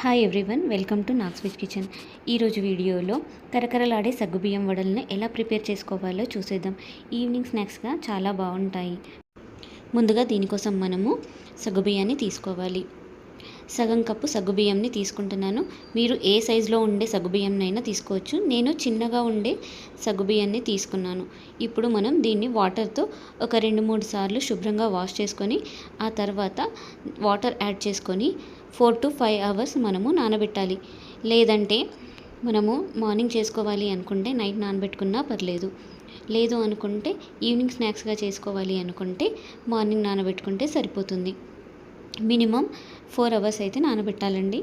Hi everyone welcome to Knoxwich kitchen ఈరోజు వీడియోలో కరకరలాడే సగ్గుబియ్యం వడల్ని ఎలా ప్రిపేర్ చేసుకోవాలో చూసేద్దాం. ఈవినింగ్ స్నాక్స్గా చాలా బాగుంటాయి. ముందుగా దీనికోసం మనము సగ్గుబియ్యాన్ని తీసుకోవాలి. సగం కప్పు సగ్గుబియ్యంని తీసుకుంటున్నాను. మీరు ఏ సైజులో ఉండే సగ్గుబియ్యంనైనా తీసుకోవచ్చు. నేను చిన్నగా ఉండే సగ్గుబియ్యాన్ని తీసుకున్నాను. ఇప్పుడు మనం దీన్ని వాటర్తో ఒక రెండు మూడు సార్లు శుభ్రంగా వాష్ చేసుకొని ఆ తర్వాత వాటర్ యాడ్ చేసుకొని ఫోర్ టు ఫైవ్ అవర్స్ మనము నానబెట్టాలి. లేదంటే మనము మార్నింగ్ చేసుకోవాలి అనుకుంటే నైట్ నానబెట్టుకున్నా పర్లేదు. లేదు అనుకుంటే ఈవినింగ్ స్నాక్స్గా చేసుకోవాలి అనుకుంటే మార్నింగ్ నానబెట్టుకుంటే సరిపోతుంది. మినిమం ఫోర్ అవర్స్ అయితే నానబెట్టాలండి.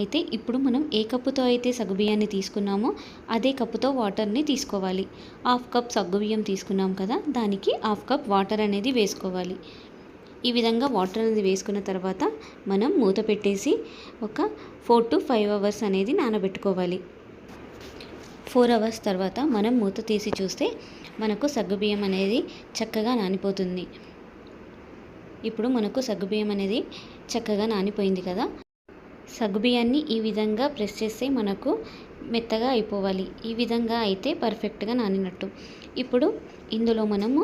అయితే ఇప్పుడు మనం ఏ కప్పుతో అయితే సగ్గుబియ్యాన్ని తీసుకున్నామో అదే కప్పుతో వాటర్ని తీసుకోవాలి. హాఫ్ కప్ సగ్గుబియ్యం తీసుకున్నాం కదా దానికి హాఫ్ కప్ వాటర్ అనేది వేసుకోవాలి. ఈ విధంగా వాటర్ అనేది వేసుకున్న తర్వాత మనం మూత పెట్టేసి ఒక ఫోర్ టు ఫైవ్ అవర్స్ అనేది నానబెట్టుకోవాలి. ఫోర్ అవర్స్ తర్వాత మనం మూత తీసి చూస్తే మనకు సగ్గుబియ్యం అనేది చక్కగా నానిపోతుంది. ఇప్పుడు మనకు సగ్గుబియ్యం అనేది చక్కగా నానిపోయింది కదా. సగ్గుబియ్యాన్ని ఈ విధంగా ప్రెస్ చేస్తే మనకు మెత్తగా అయిపోవాలి. ఈ విధంగా అయితే పర్ఫెక్ట్గా నానినట్టు. ఇప్పుడు ఇందులో మనము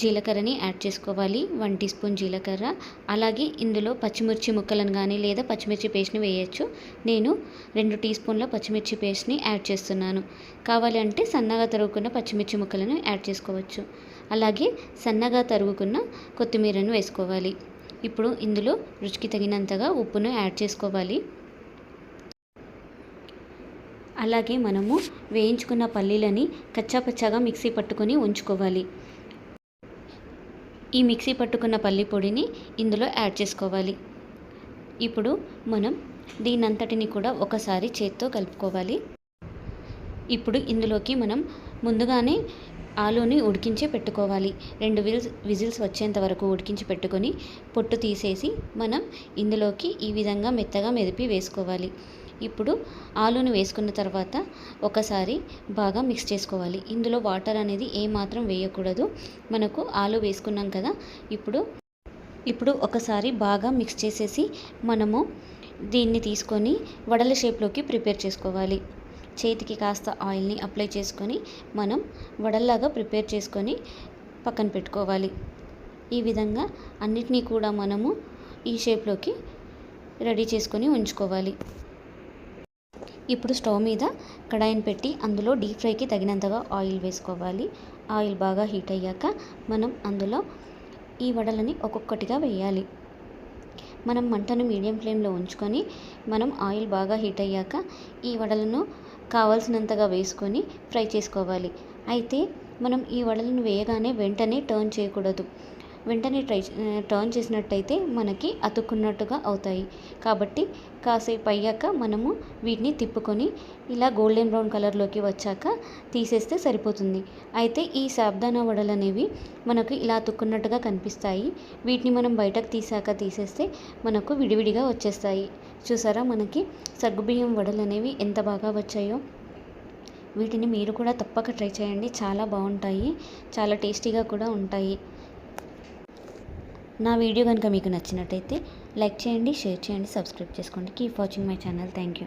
జీలకర్రని యాడ్ చేసుకోవాలి. వన్ టీ స్పూన్ జీలకర్ర. అలాగే ఇందులో పచ్చిమిర్చి ముక్కలను కానీ లేదా పచ్చిమిర్చి పేస్ట్ని వేయచ్చు. నేను రెండు టీ స్పూన్ల పచ్చిమిర్చి పేస్ట్ని యాడ్ చేస్తున్నాను. కావాలంటే సన్నగా తరుగుకున్న పచ్చిమిర్చి ముక్కలను యాడ్ చేసుకోవచ్చు. అలాగే సన్నగా తరుగుకున్న కొత్తిమీరను వేసుకోవాలి. ఇప్పుడు ఇందులో రుచికి తగినంతగా ఉప్పును యాడ్ చేసుకోవాలి. అలాగే మనము వేయించుకున్న పల్లీలని కచ్చాపచ్చాగా మిక్సీ పట్టుకొని ఉంచుకోవాలి. ఈ మిక్సీ పట్టుకున్న పల్లి పొడిని ఇందులో యాడ్ చేసుకోవాలి. ఇప్పుడు మనం దీనంతటిని కూడా ఒకసారి చేత్తో కలుపుకోవాలి. ఇప్పుడు ఇందులోకి మనం ముందుగానే ఆలూని ఉడికించే పెట్టుకోవాలి. రెండు విజిల్స్ విజిల్స్ వచ్చేంత వరకు ఉడికించి పెట్టుకొని పొట్టు తీసేసి మనం ఇందులోకి ఈ విధంగా మెత్తగా మెదిపి వేసుకోవాలి. ఇప్పుడు ఆలూని వేసుకున్న తర్వాత ఒకసారి బాగా మిక్స్ చేసుకోవాలి. ఇందులో వాటర్ అనేది ఏమాత్రం వేయకూడదు. మనకు ఆలు వేసుకున్నాం కదా ఇప్పుడు ఇప్పుడు ఒకసారి బాగా మిక్స్ చేసేసి మనము దీన్ని తీసుకొని వడల షేప్లోకి ప్రిపేర్ చేసుకోవాలి. చేతికి కాస్త ఆయిల్ని అప్లై చేసుకొని మనం వడల్లాగా ప్రిపేర్ చేసుకొని పక్కన పెట్టుకోవాలి. ఈ విధంగా అన్నిటినీ కూడా మనము ఈ షేప్లోకి రెడీ చేసుకొని ఉంచుకోవాలి. ఇప్పుడు స్టవ్ మీద కడాయిని పెట్టి అందులో డీప్ ఫ్రైకి తగినంతగా ఆయిల్ వేసుకోవాలి. ఆయిల్ బాగా హీట్ అయ్యాక మనం అందులో ఈ వడలని ఒక్కొక్కటిగా వేయాలి. మనం మంటను మీడియం ఫ్లేమ్లో ఉంచుకొని మనం ఆయిల్ బాగా హీట్ అయ్యాక ఈ వడలను కావాల్సినంతగా వేసుకొని ఫ్రై చేసుకోవాలి. అయితే మనం ఈ వడలను వేయగానే వెంటనే టర్న్ చేయకూడదు. వెంటనే ట్రై టర్న్ చేసినట్టయితే మనకి అతుక్కున్నట్టుగా అవుతాయి. కాబట్టి కాసేపు అయ్యాక మనము వీటిని తిప్పుకొని ఇలా గోల్డెన్ బ్రౌన్ కలర్లోకి వచ్చాక తీసేస్తే సరిపోతుంది. అయితే ఈ సాబ్దానా వడలు అనేవి మనకు ఇలా అతుక్కున్నట్టుగా కనిపిస్తాయి. వీటిని మనం బయటకు తీసాక తీసేస్తే మనకు విడివిడిగా వచ్చేస్తాయి. చూసారా మనకి సగ్గుబియ్యం వడలు అనేవి ఎంత బాగా వచ్చాయో? వీటిని మీరు కూడా తప్పక ట్రై చేయండి. చాలా బాగుంటాయి. చాలా టేస్టీగా కూడా ఉంటాయి. నా వీడియో కనుక మీకు నచ్చినట్టయితే లైక్ చేయండి షేర్ చేయండి సబ్స్క్రైబ్ చేసుకోండి. Keep watching my channel thank you